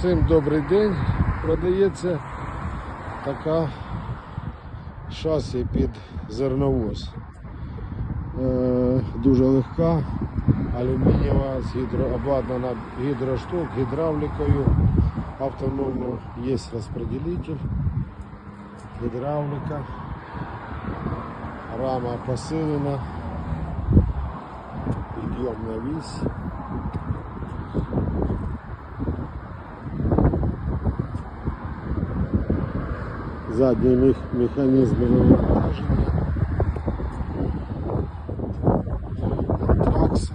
Всім добрий день. Продається така шасі під зерновоз. Е, дуже легка, алюмінієва, з гідро, обладнана гідрошток, гідравлікою. Автономно є розпределитель, гідравліка, рама посилена, підйомна вісь. задній мех, механізм навантаження. Антракса.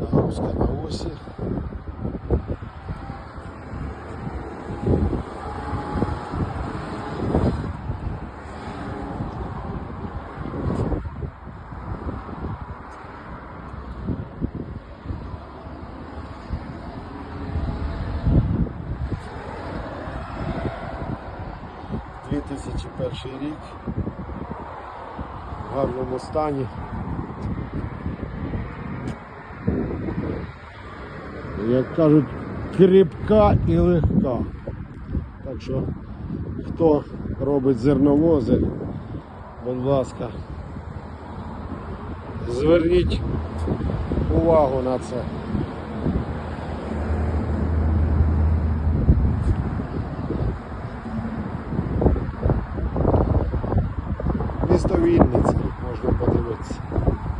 Нагрузка на осі. – 2001 рік в гарному стані. Як кажуть, кріпка і легка. Так що, хто робить зерновози, будь ласка, зверніть увагу на це. Вінниці, тут можна подивитися.